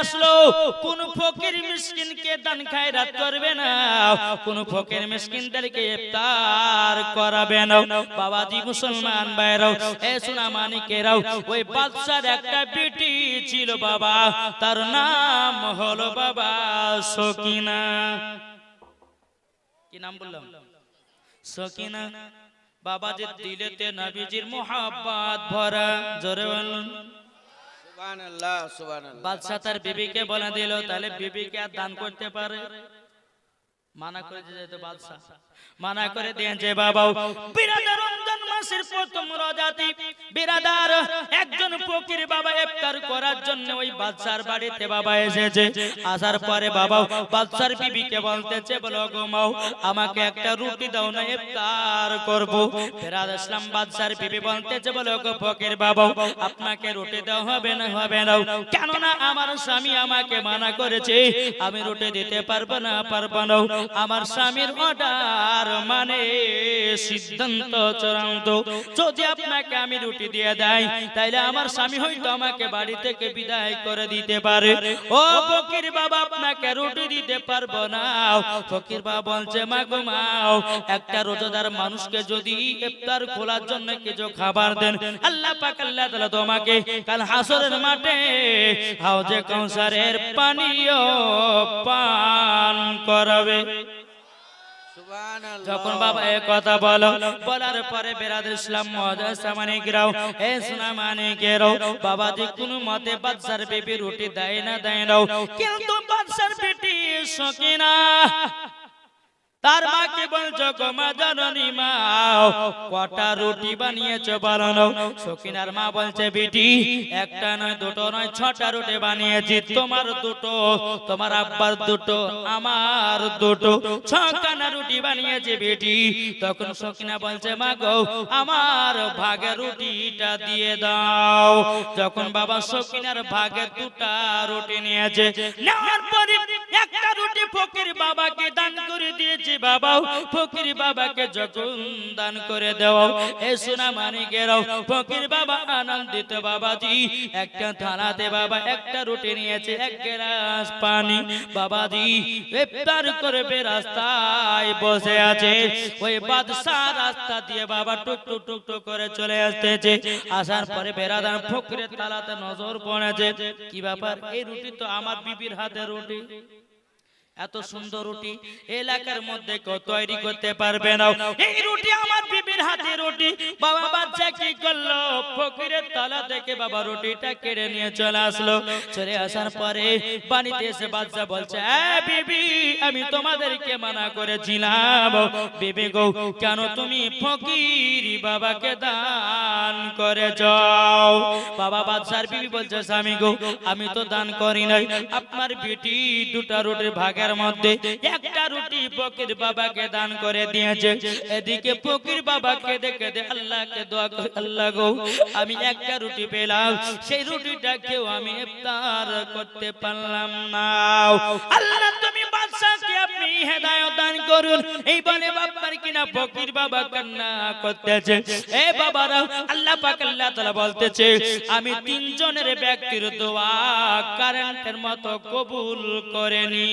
আসলো, কোন ফকির মিসকিনকে দান খায়রাত করবে না, কোন ফকির মিসকিনদেরকে ইফতার করাবে না। বাবাজি মুসলমান ভাইরাও, এ সোনা মানিকেরাও, ওই বাদশার একটা বিটি ছিল বাবা, তার নাম হলো বাবা সকিনা। কি নাম বললাম? সকিনা। বাবাজির দিলেতে নবীজির মোহাব্বত ভরা, জোরে বলুন। বাদশাহ তার বিবিকে বলে দিল তাহলে বিবিকে আর দান করতে পারে? মানা করে যেত বাদশাহ। মানা করে দিয়েছে বাবা বিরাদার রমজান মাসের প্রথম রোজাতে বিরাদার একজন ফকির বাবা ইফতার করার জন্য ওই বাদশার বাড়িতে বাবা এসেছে। আসার পরে বাবা বাদশার বিবিকে বলতেছে, বলো গো মাও, আমাকে একটা রুটি দাও না, ইফতার করব। ফেরাদ ইসলাম বাদশার বিবি বলতেছে, বলো গো ফকির বাবা আপনাকে রুটি দাও হবে না হবে না। কেন না আমার স্বামী আমাকে মানা করেছে, আমি রুটি দিতে পারব না পারব না। আমার স্বামীর অর্ডার মানে সিদ্ধান্ত যদি আপনাকে আমি রুটি দিয়ে দেয় তাইলে আমার স্বামী হয়তো আমাকে বাড়ি থেকে বিদায় করে দিতে পারে। ও ফকির বাবা, আপনাকে রুটি দিতে পারব না। ফকির বাবা বলছে, মা গো মাও একটা রোজাদার মানুষকে যদি ইফতার খোলার জন্য কিছু খাবার দেন, আল্লাহ পাক, আল্লাহ তাআলা তোমাকে কাল হাসরের মাঠে হাউজে কাউসারের পানীয় পান করাবে। যখন বাবা এ কথা বলো, বলার পরে বেরাদ ইসলাম মানে গেরাও এ সোনা মানে গেরাও বাবা যে কোনো মতে বাদশার বেবি রুটি দেয় না দেয় না কিন্তু বাদশার বেটি সকিনা তার মাকে বলছো গো মা জননী মা? কটা রুটি বানিয়েছো বানানো সকিনার মা বলছে, বেটি, একটা নয়, দুটো নয়, ছটা রুটি বানিয়েছি। তোমার দুটো, তোমার আব্বার দুটো, আমার দুটো। ছখানা রুটি বানিয়েছে, বেটি। তখন সকিনা বলছে, মা গো, আমার ভাগে রুটিটা দিয়ে দাও। যখন বাবা সকিনার ভাগে দুটা রুটি নিয়েছে, নেওয়ার পরে একটা রুটি ফকির বাবাকে দান করে দিয়েছে। বাবা ফকির বাবাকে যখন দান করে দেও। এ সোনা মানে গেরাও ফকির বাবা আনন্দিত বাবাজি। একটা থানাতে বাবা একটা রুটি নিয়েছে, এক গ্লাস পানি। বাবাজি ইফতার করবে রাস্তায় বসে আছে। ওই বাদশাহ রাস্তা দিয়ে বাবা টুক টুক টুক টুক করে চলে আসতেছে। আসার পরে বেরাদান ফকিরের তালাতে নজর পড়েছে। কি ব্যাপার? এই রুটি তো আমার বিবির হাতে রুটি। এত সুন্দর রুটি এলাকার মধ্যে কেউ তৈরি করতে পারবে না। এই রুটি আমার বিবির হাতে রুটি। বাবা বাচ্চা কি করল? ফকিরের তলা থেকে বাবা রুটিটা কেড়ে নিয়ে চলে আসলো। চলে আসার পরে বাড়িতে এসে বাচ্চা বলছে "এ বিবি আমি তোমাদেরকে মানা করেছিলাম। বিবি গো কেন তুমি ফকির বাবাকে দান করে যাও। বাবা বাদশার বিবি বলছে স্বামী গো আমি তো দান করি নাই। আপনার বেটি দুটা রুটির ভাগের মধ্যে একটা রুটি ফকির বাবাকে দান করে দিয়েছে। এদিকে ফকির বাবাকে দেখে দে, আল্লাহকে দোয়া করে, আল্লাহ গো, আমি একটা রুটি পেলাম। সেই রুটিটা কেউ আমি ইফতার করতে পারলাম না। আল্লাহ তুমি বাদশাকে আপনি হেদায়েত দান করুন। এই বলে বাবার কিনা ফকির বাবা কান্না করতেছে। এ বাবারা, আল্লাহ পাক আল্লাহ তাআলা বলতেছে, আমি তিনজনের ব্যক্তির দোয়া কারেন্টের মতো কবুল করেনি।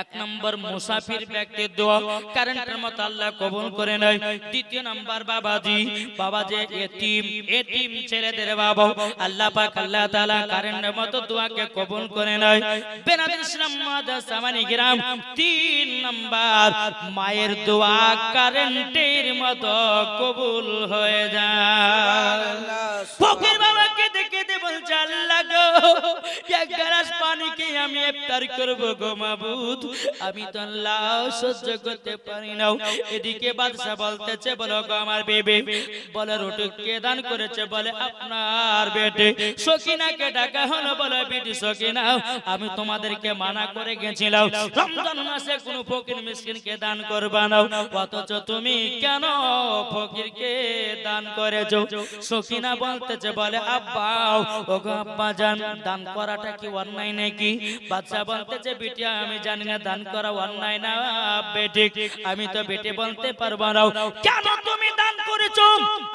এক নম্বর মুসাফির ব্যক্তির দোয়া কারেন্টের মতো আল্লাহ কবুল করে নেয়। দ্বিতীয় নম্বর বাবাজি বাবা যে এতিম এতিম ছেলেদের বাবা। আল্লাহ পাক আল্লাহ তাআলা কারেন্টের মতো দোয়াকে কবুল করে নেয়। বেনাদ ইসলাম মাদাসামানি গ্রাম তিন নম্বর। মায়ের দোয়া কারেন্টের মতো কবুল হয়ে যায়। ফকির বাবাকে আমি কে তোমাদেরকে মানা করে গেছিলাম। রমজান মাসে কোনো ফকির দান করবা না। অথচ তুমি কেন ফকিরকে দান করেছ? সকিনা বলতেছে, বলে, আব্বা গো আব্বা জান দান করাটা কি অন্যায় নাকি? বাচ্চা বলতেছে বিটিয়া, আমি জানি না, দান করা অন্যায় না, বেটে। আমি তো বেটে বলতে পারব না। কেন তুমি দান করেছ?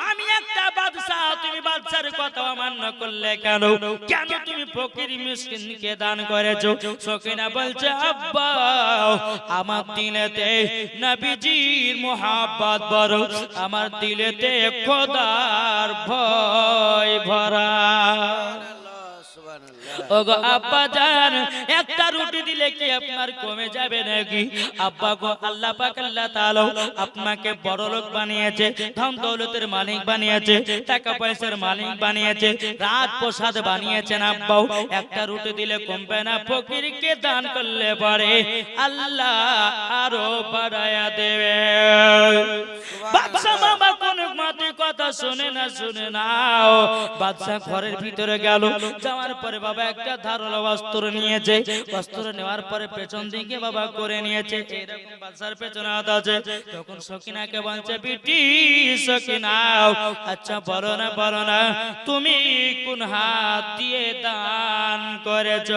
আমি একটা বাদশা, তুমি বাদশার কথা অমান্য করলে কেন? কেন তুমি ফকির মিসকিনকে দান করেছ? সকিনা বলছে, আব্বা, আমার দিলেতে নবীজির মোহাব্বত বড়। আমার দিলেতে খোদার ভয় ভরা। ওগো আব্বা জান, একটা রুটি দিলে কি আপনার কমে যাবে নাকি? আব্বা গো, আল্লাহ পাক, আল্লাহ তাআলা আপনাকে বড় লোক বানিয়েছে, ধন দৌলতের মালিক বানিয়েছে, টাকা পয়সার মালিক বানিয়েছে, রাত প্রসাদ বানিয়েছেন আব্বাও। একটা রুটি দিলে কমবে না, ফকিরকে দান করলে পরে আল্লাহ আরও বাড়ায়া দেবে। বাদশা কথা শুনে না, শুনে নাও। ঘরের ভিতরে গেল। যাওয়ার পরে বাবা একটা নিয়েছে। নেওয়ার পরে পেছন দিকে বাবা করে নিয়েছে। এরকম বাদশার পেছনে হাত আছে। তখন সকিনাকে বলছে বিটি সকিনাও আচ্ছা বলো না বলো না, তুমি কোন হাত দিয়ে দান করেছ?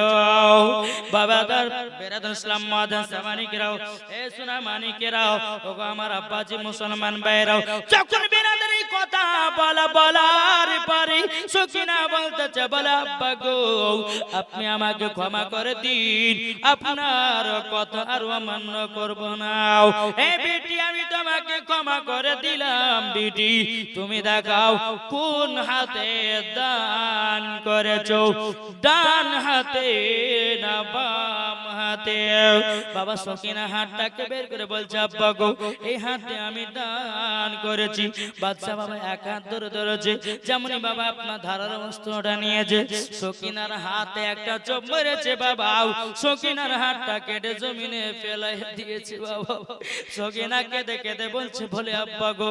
বাবা তার ইসলাম মাদান এ ওগো আমার আব্বাজি মুসলমান ভাইরাও, যখন কথা বলা, বলার পরে সকিনা বলতেছে, বলা গো আপনি আমাকে ক্ষমা করে দিন, আপনার কথা আর অমান্য করব না। এ বেটি, আমি তোমাকে ক্ষমা করে দিলাম, বেটি, তুমি দেখাও কোন হাতে দান করেছ? ডান হাতে না বাম হাতে। বাবা সকিনা হাতটাকে বের করে বলছে, আব্বা গো, এই হাতে আমি দান করেছি। বাচ্চা বাবা এক হাত ধরে ধরেছে। যেমনই বাবা আপনার ধারার বস্ত্রটা নিয়েছে সকিনার হাতে একটা চোপ মেরেছে বাবা। সকিনার হাতটা কেটে জমিনে ফেলাই দিয়েছে বাবা। সকিনা কেঁদে কেঁদে বলছে, বলে আব্বা গো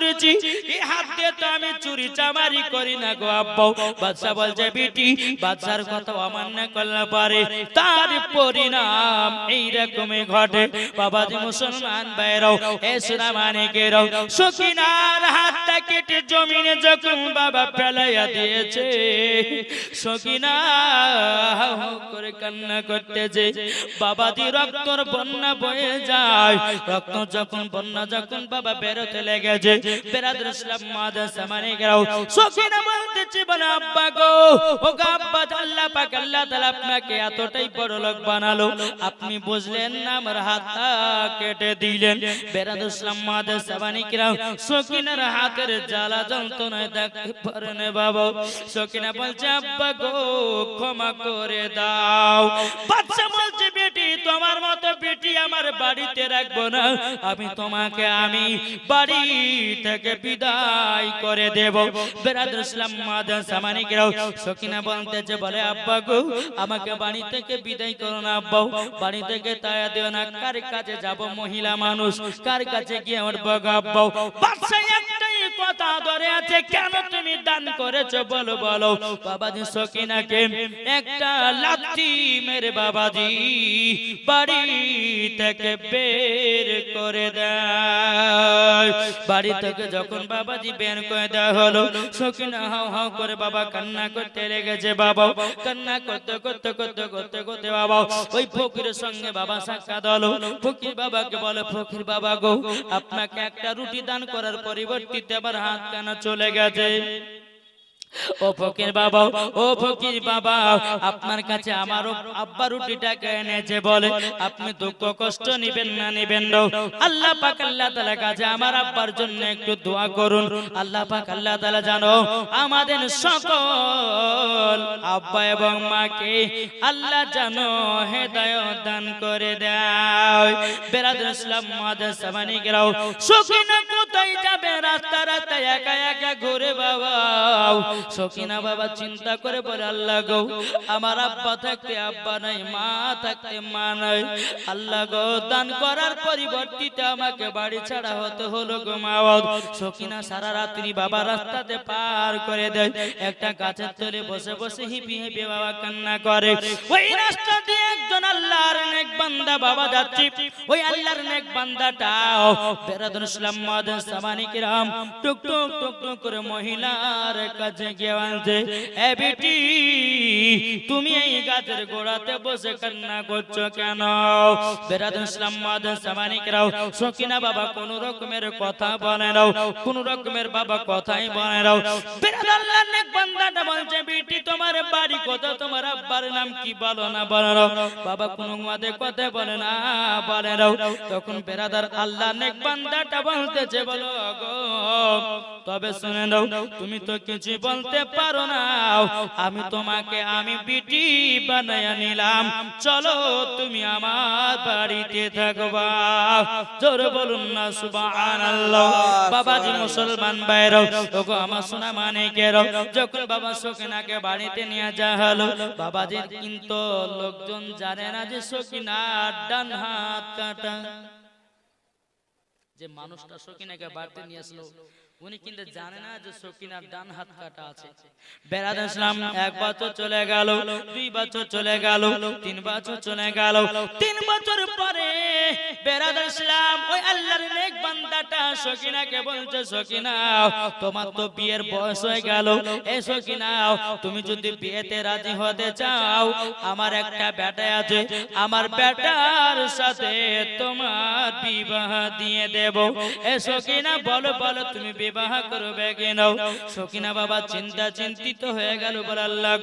করেছি। এই হাত দিয়ে তো আমি চুরি চামারি করি না গো আব্বা। বাদশা বলছে, বিটি, বাদশার কথা অমান্য করলে পারে। তার পরিণাম এই রকমই ঘটে। বাবাজি মুসলমান বাইরাও এ সোনা মানিকেরাও সকিনার হাতটা কেটে জমিনে যখন বাবা ফেলাইয়া দিয়েছে সকিনা করে কান্না করতেছে। বাবাজি রক্তর বন্যা বয়ে যায়। রক্ত যখন, বন্যা যখন বাবা বেরোতে লেগেছে আব্বা গো। আপনি বুঝলেন না, আমার হাতটা কেটে দিলেন। বেরাদ ইসলাম মাদের সাবানিকরাও সকিনার হাতের জ্বালা যন্ত্রণায় দেখতে বাবা। সকিনা বলছে আব্বা গো, ক্ষমা করে দাও। বাচ্চা বলছে, বেটি তোমার মতো বেটি আমার বাড়িতে রাখব না। আমি তোমাকে আমি বাড়ি থেকে বিদায় করে দেব। বেরাদ ইসলাম বলতেছে, বলে, আব্বা গো, আমাকে বাড়ি থেকে বিদায় করো না বাড়ি থেকে তায়া দিও না। কার কাছে যাব মহিলা মানুষ? কার কাছে গিয়ে একটাই কথা ধরে আছে, কেন তুমি দান করেছ? বলো বলো। বাবাজি সকিনাকে, একটা লাথি মেরে বাবাজি বাড়ি থেকে বের করে দেয়। বাড়ি থেকে যখন বাবাজি বের করে দেওয়া হলো, সকিনা হাও হাও করে বাবা কান্না করতে লেগেছে, বাবা। কান্না করতে করতে করতে করতে করতে বাবা, ওই ফকিরের সঙ্গে বাবা সাক্ষাৎ হলো। ফকির বাবাকে বলে, ফকির বাবা গো, আপনাকে একটা রুটি দান করার পরিবর্তিতে হাত কেন চলে গেছে। ও ফকির বাবা ও ফকির বাবা আপনার কাছে আমারও আব্বা রুটিটাকে এনেছে বলে আপনি দুঃখ কষ্ট নিবেন না নিবেন না। আল্লাহ পাক আল্লাহ তাআলা কাছে আমার আব্বার জন্য একটু দোয়া করুন। আল্লাহ পাক আল্লাহ তাআলা জানো আমাদের সকল আব্বা এবং মাকে আল্লাহ জানো হেদায়েত দান করে দেয়। বেরাদুল ইসলাম মাদার সামানি গেরাও সকিনা কোথায় যাবে? রাস্তা রাস্তা একা একা ঘুরে বাবা সকিনা বাবা চিন্তা করে বলে আল্লাহ গো আমার আব্বা থাকতে আব্বা নাই মা থাকতে মা নাই। আল্লাহ গো দান করার পরিবর্তিতে আমাকে বাড়ি ছাড়া হতে হলো গো মা সকিনা সারা রাত্রি বাবা রাস্তাতে পার করে দেয়। একটা গাছের তলে বসে বসে হি হিপিয়ে বাবা কান্না করে। ওই রাস্তা দিয়ে একজন আল্লাহর নেক বান্দা বাবা যাচ্ছে। ওই আল্লাহর নেক বান্দাটাও বেরাদুল ইসলাম মাদান সামানি কিরাম টুক টুক টুক টুক করে মহিলার কাছে গিয়ে বলছে এ বেটি তুমি এই গাছের গোড়াতে বসে কান্না করছ কেন? বেরাদুল ইসলাম মাদান সামানি কিরাম সকিনা বাবা কোন রকমের কথা বলে নাও কোন রকমের বাবা কথাই বলে নাও বেরাদুল আল্লাহর নেক বান্দাটা বলছে, বেটি, তোমার বাড়ি কোথায়? তোমার আব্বার নাম কি বলো না, বলো। বাবা কোন মাদে কথা বলে না, বলে নাও তখন বেরাদার আল্লাহ নেক বান্দাটা বলতেছে, বলো গো, তবে শুনে নাও, তুমি তো কিছু বলতে পারো না। আমি তোমাকে, আমি বিটি বানায় নিলাম। চলো তুমি আমার বাড়িতে থাকবা। জোর বলুন না, সুবহানাল্লাহ। বাবাজি মুসলমান বাইরাও ওগো আমার সোনা মানে কেরো যখন বাবা সকিনাকে বাড়িতে নিয়ে যা হলো, বাবাজির কিন্তু লোকজন জানে না যে সকিনার ডান হাত কাটা যে মানুষটা সকিনাকে বাড়িতে নিয়ে আসলো উনি কিন্তু জানে না যে সকিনার ডান হাত কাটা আছে। বেড়াদ ইসলাম এক বছর চলে গেল দুই বছর চলে গেল তিন বছর চলে গেল তিন বছর পরে বেড়াদ ইসলাম ওই আল্লাহর নেক বান্দাটা সকিনাকে বলছে সকিনা তোমার তো বিয়ের বয়স হয়ে গেল। এ সকিনা তুমি যদি বিয়েতে রাজি হতে চাও আমার একটা বেটা আছে আমার বেটার সাথে তোমার বিবাহ দিয়ে দেব। এ সকিনা বলো বলো তুমি বিবাহ করবে কেন? সকিনা বাবা চিন্তা চিন্তিত হয়ে গেল, বলে আল্লাহ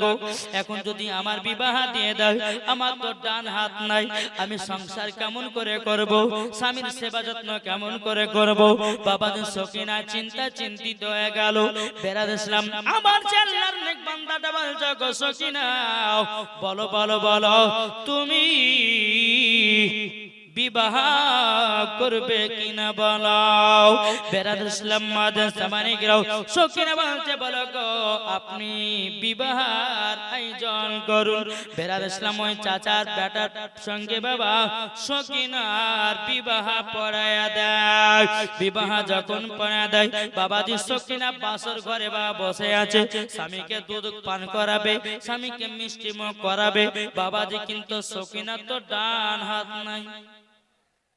এখন যদি আমার বিবাহ দিয়ে দাও, আমার তো ডান হাত নাই, আমি সংসার কেমন করে করব? স্বামীর সেবা যত্ন কেমন করে করব? বাবা সকিনা চিন্তা চিন্তিত হয়ে গেল বেড়াদ ইসলাম আমার চাল্লার সকিনা বলো বলো বলো, তুমি বিবাহ করবে কিনা বলাও। বেরাদ ইসলাম মাদান সামানি গ্রাও সকিনা বলতে বলো গো, আপনি বিবাহের আয়োজন করুন। ইসলাম ওই চাচার বেটার সঙ্গে বাবা সকিনার বিবাহ দেয়। বিবাহ যখন পড়ায়া দেয়, বাবাজি সকিনা বাসর ঘরে বা বসে আছে। স্বামীকে দুধ পান করাবে, স্বামীকে মিষ্টি মুখ করাবে। বাবাজি কিন্তু সকিনা তো ডান হাত নাই।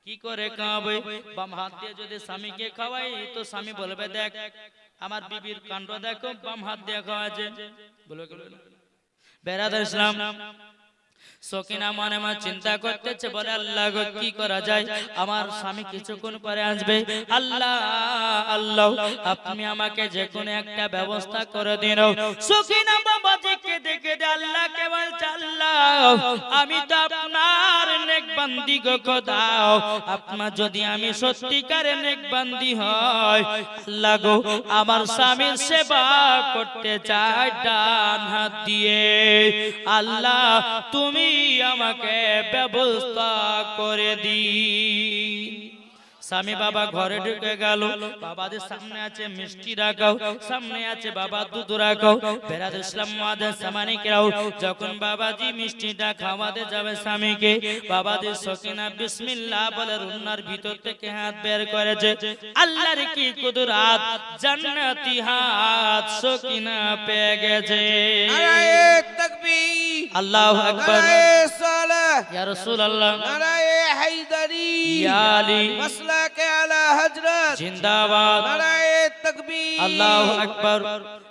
কি করে খাওয়াবে? বাম হাত দিয়ে যদি স্বামীকে খাওয়াই, তো স্বামী বলবে, দেখ, আমার বিবির কাণ্ড দেখো, বাম হাত দিয়ে খাওয়া আছে বেড়াদ ইসলাম সকিনা মনে মনে চিন্তা করতেছে বলে আল্লাহ গো কি করা যায়? আমার স্বামী কিছুক্ষণ পরে আসবে। আল্লাহ আল্লাহ আপনি আমাকে যে কোনো একটা ব্যবস্থা করে দিন সকিনা বাবা দেখে দেখে আল্লাহকে বলছে আল্লাহ আমি তো আপনার নেক বান্দি গো খোদাও আপনার যদি আমি সত্যিকারে নেক বান্দি হয় আল্লাহ গো আমার স্বামীর সেবা করতে চাই ডান হাত দিয়ে। আল্লাহ তুমি আমাকে ব্যবস্থা করে দি স্বামী বাবা ঘরে ঢুকে গেল। বাবাদের সামনে আছে মিষ্টি রাখাও সামনে আছে বাবা দুধ রাখাও। বেরাদ ইসলাম মাদের সামানিকরাও যখন বাবাজি মিষ্টিটা খাওয়াতে যাবে স্বামীকে বাবাদের সকিনা বিসমিল্লাহ বলে রুন্নার ভিতর থেকে হাত বের করেছে। আল্লাহর কি কুদরাত? জান্নাতি হাত সকিনা পেয়ে গেছে। নারায়ে তাকবীর। আল্লাহু আকবার। নারায়ে সালাহ। ইয়া রাসূলুল্লাহ। নারায়ে হায়দারি। ইয়া আলী। মাসলাকে আলা হযরত। জিন্দাবাদ। নারায়ে তাকবীর। আল্লাহ আকবার।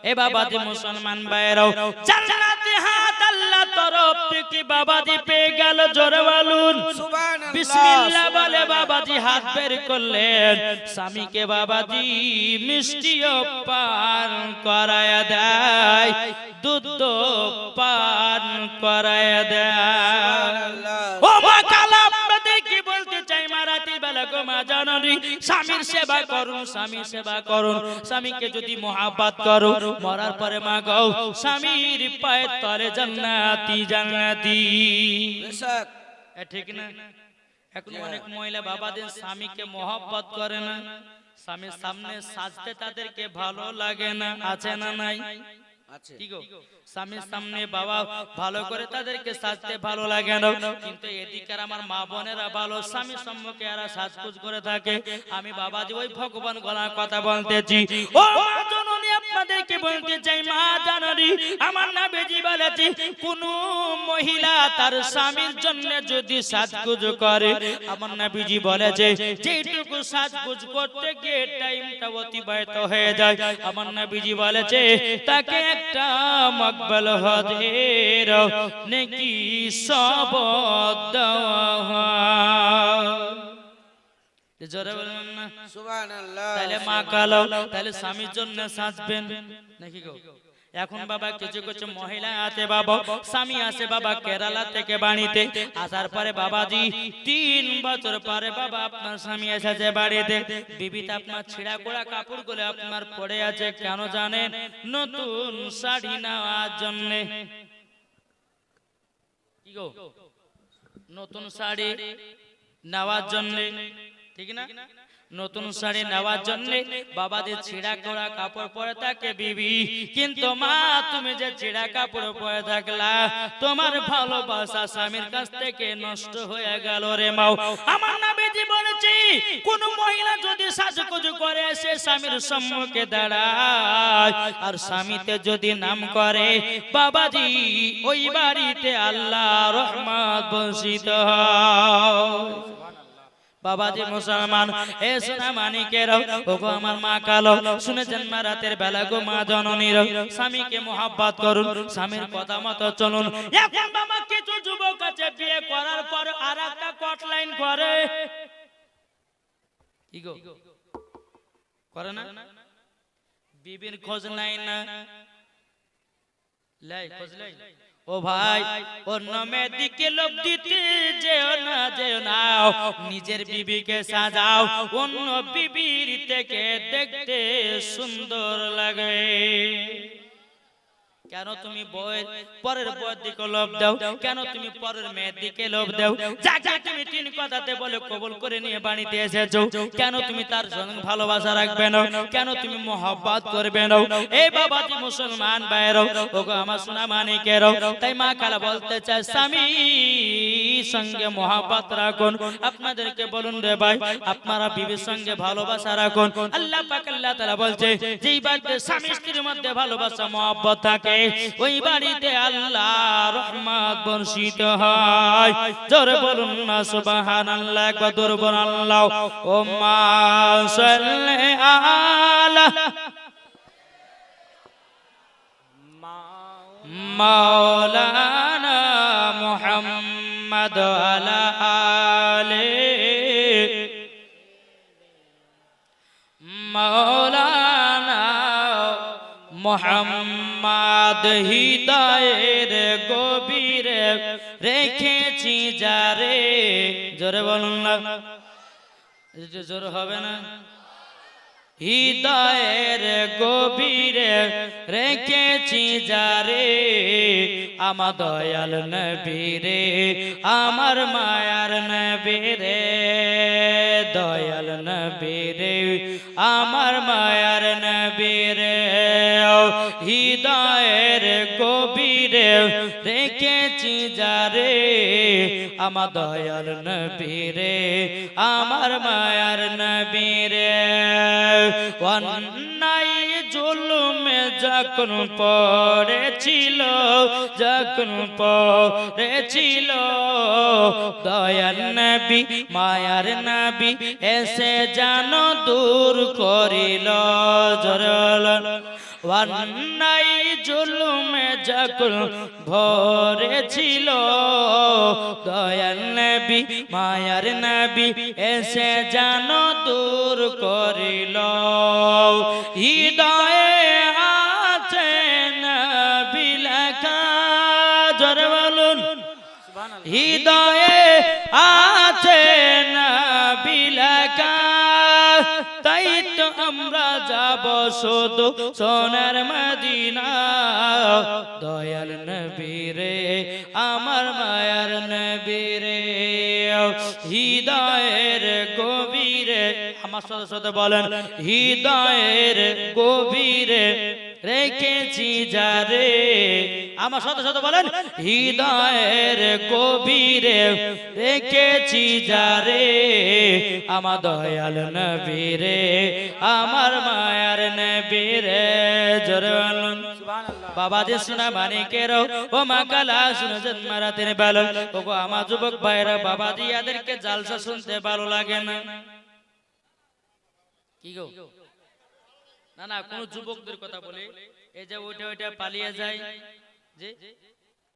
এ বাবাজি মুসলমান ভাইরাও জান্নাতি হাত আল্লাহ তরফ থেকে বাবাজি পেয়ে গেল জোরে বলুন। সুবহানাল্লাহ বিসমিল্লাহ বলে বাবাজি হাত বের করলেন। স্বামীকে বাবাজি মিষ্টিও পান করায়া দেয় দুধ পান করায়া দেয়। ও বেলা গো মা জাননি স্বামীর সেবা করুন স্বামীর সেবা করুন। স্বামীকে যদি মহাব্বত করো মরার পরে মা গো স্বামীর পায়ের তলে জান্নাতি জান্নাতি। ঠিক না? এখন অনেক মহিলা বাবাদের স্বামীকে মহব্বত করে না। স্বামীর সামনে সাজতে তাদেরকে ভালো লাগে না আছে না নাই? স্বামীর সামনে বাবা ভালো করে তাদেরকে সাজতে ভালো লাগে না। কিন্তু এদিকার আমার মা বোনেরা ভালো স্বামীর সম্মুখে এরা সাজপুজ করে থাকে। আমি বাবা বাবাজি ওই ভগবান গলার কথা বলতেছি। ও মা আপনাদেরকে বলতে চাই মা জানারি আমার না বেজি বলেছে কোন মহিলা তার স্বামীর জন্য যদি সাজগুজ করে আমার না বিজি বলেছে যেটুকু সাজগুজ করতে গিয়ে টাইমটা অতিবাহিত হয়ে যায় আমার না বিজি বলেছে তাকে একটা মকবল হজের নাকি সব দেওয়া জোরে বলবেন না। সুবহানাল্লাহ। তাহলে মা কালো তাহলে স্বামীর জন্য সাজবেন। নাকি গো? এখন বাবা কিছু কিছু মহিলা আছে বাবা স্বামী আছে বাবা কেরালা থেকে বাড়িতে। আসার পরে বাবাজি তিন বছর পরে বাবা আপনার স্বামী এসেছে বাড়িতে। বিবিতে আপনার ছিঁড়া কোড়া কাপড়গুলো আপনার পড়ে আছে কেন জানেন? নতুন শাড়ি নেওয়ার জন্য। কি গো? নতুন শাড়ি নেওয়ার জন্য। ঠিক না? নতুন শাড়ি নেওয়ার জন্য বাবাদের ছিঁড়া করা কাপড় পরে থাকে বিবি। কিন্তু মা তুমি যে ছিঁড়া কাপড় পরে থাকলা তোমার ভালোবাসা স্বামীর কাছ থেকে নষ্ট হয়ে গেল রে মাও। আমার নাবিজি বলেছি কোন মহিলা যদি সাজকুজু করে সে স্বামীর সম্মুখে দাঁড়ায়। আর স্বামীতে যদি নাম করে বাবাজি ওই বাড়িতে আল্লাহ রহমত বর্ষিত হয়। বাবাজি মুসলমান এ সোনা মানিকের ওগো আমার মা কালো শুনেছেন মা রাতের বেলা গো মা জননীর স্বামীকে মোহাব্বত করুন স্বামীর কথা মতো চলুন। এখন বাবা কিছু যুবক আছে বিয়ে করার পর আর একটা কট লাইন করে। কি গো? করে না? বিবির খোঁজ নাই না। লাই খোঁজ লাই। ও ভাই অন্য মেয়ের দিকে লোভ দিতে যেও না যেও না। নিজের বিবিকে সাজাও, অন্য বিবির থেকে দেখতে সুন্দর লাগে। কেন তুমি বইয়ের পরের বইয়ের দিকে লোভ দাও কেন তুমি পরের মেয়ের দিকে লোভ দাও যাকে তুমি তিন কথাতে বলে কবুল করে নিয়ে বাড়িতে এসেছ কেন তুমি তার সঙ্গে ভালোবাসা রাখবে না কেন তুমি মোহাব্বত করবে না এই বাবাজি মুসলমান বাইরও ওগো আমার সোনা মানিকেরও তাই মা কালা বলতে চায় স্বামী সঙ্গে মোহাব্বত রাখুন আপনাদেরকে বলুন রে ভাই আপনারা বিবির সঙ্গে ভালোবাসা রাখুন আল্লাহ পাক আল্লাহ তাআলা বলছে যেই বাড়িতে স্বামী স্ত্রীর মধ্যে ভালোবাসা মোহাব্বত থাকে ওই বাড়িতে আল্লাহ রহমত বর্ষিত হয়। জোরে বলুন না, সুবহানাল্লাহ একবার জোরে বলুন আল্লাহ। ও মা, সাল্লি আলা। মাওলানা মুহাম্মদ আলা আলে। মাওলানা মোহাম্মদ হৃদয়ের গভীরে রেখেছি যারে জোরে বলুন না। জোর হবে না। হৃদয়ের গভীরে রেখেছি যারে আমার দয়াল নবীরে আমার মায়ার নবীরে দয়াল নবীরে আমার মায়ার নবীরে হৃদয়ের কবিরে রেখেছি যারে আমার দয়াল নবীরে আমার মায়ার নবীরে যখন পড়েছিল যখন পড়েছিল দয়াল নবী, মায়ার নবী এসে জানো দূর করিল জরল। অন্যায় জুলুমে যখন ভরেছিল দয়াল নবী, মায়ার নবী এসে জানো দূর করিল। হৃদয়ে হৃদয়ে আছে নবী লেখা। তাই তো আমরা যাব শুধু সোনার মদিনা। দয়াল নবীরে আমার মায়ার নবীরে হৃদয়ের গভীরে, আমার সাথে বলেন, হৃদয়ের গভীরে রেখেছি যারে আমার শত শত বলেন হৃদয়ের গভীরে রেখেছি যারে আমার দয়াল নবীরে আমার মায়ার নবীরে জোরে বলুন। বাবা যে শোনা মানিকের ও মা কালা শুনেছেন মারাতের ভালো ও গো আমার যুবক ভাইরা বাবা দিয়াদেরকে জালসা শুনতে ভালো লাগে না। কি গো? না না কোন যুবকদের কথা বলে এই যে ওইটা ওইটা পালিয়ে যায় যে